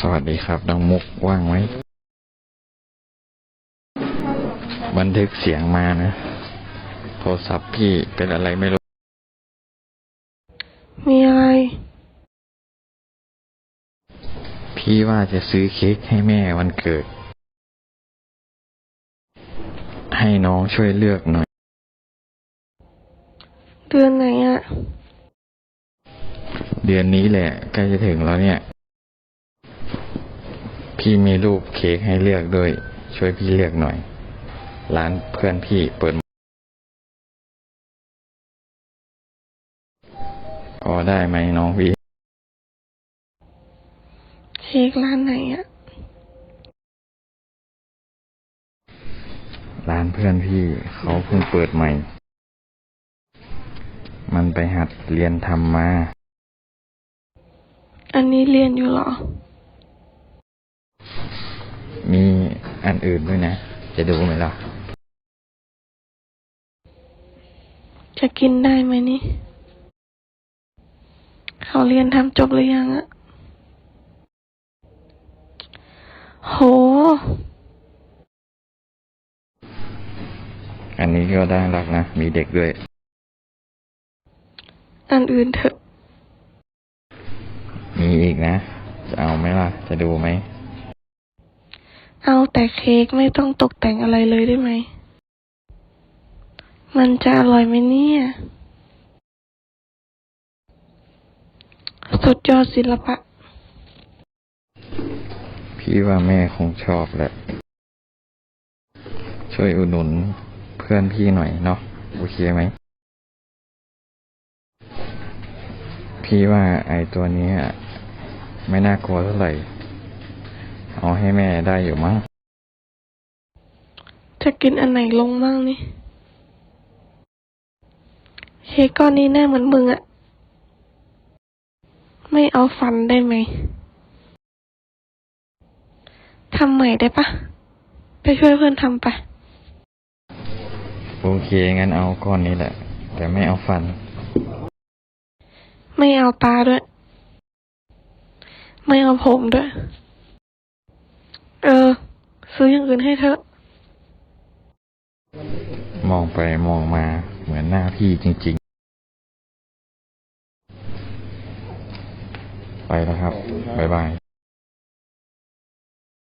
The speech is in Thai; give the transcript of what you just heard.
สวัสดีครับน้องมุกว่างไหมบันทึกเสียงมานะ โทรศัพท์พี่เป็นอะไรไม่รู้ มีอะไร พี่ว่าจะซื้อเค้กให้แม่วันเกิด ให้น้องช่วยเลือกหน่อย เดือนไหนอะเดือนนี้แหละใกล้จะถึงแล้วเนี่ย พี่มีรูปเค้กให้เลือกด้วย ช่วยพี่เลือกหน่อย ร้านเพื่อนพี่เปิดพอได้ไหมน้องพี่เค้กร้านไหนอะร้านเพื่อนพี่เขาเพิ่งเปิดใหม่ มันไปหัดเรียนทำมา อันนี้เรียนอยู่เหรอ มี อันอื่นด้วยนะ จะดูไหมล่ะ จะกินได้ไหมนี่ เขาเรียนทำจบหรือยังอะโห อันนี้ก็ได้รักนะ มีเด็กด้วย อันอื่นเถอะ มีอีกนะ จะเอาไหมล่ะ จะดูไหม เอาแต่เค้กไม่ต้องตกแต่งอะไรเลยได้ไหม มันจะอร่อยไหมเนี่ย สุดยอดศิลปะ พี่ว่าแม่คงชอบแหละ ช่วยอุดหนุนเพื่อนพี่หน่อยเนาะ โอเคไหม พี่ว่าไอตัวนี้ไม่น่ากลัวเท่าไหร่ เอาให้แม่ได้อยู่มั้ง จะกินอันไหนลงบ้างนี่เค้กก้อนนี้หน้าเหมือนมึงอะไม่เอาฟันได้ไหมทำใหม่ได้ปะ ไปช่วยเพื่อนทำไป โอเค งั้นเอาก้อนนี้แหละ แต่ไม่เอาฟัน ไม่เอาตาด้วย ไม่เอาผมด้วยเออ ซื้ออย่างอื่นให้เธอะ มองไปมองมาเหมือนหน้าพี่จริง ๆ ไปแล้วครับ บ๊ายบาย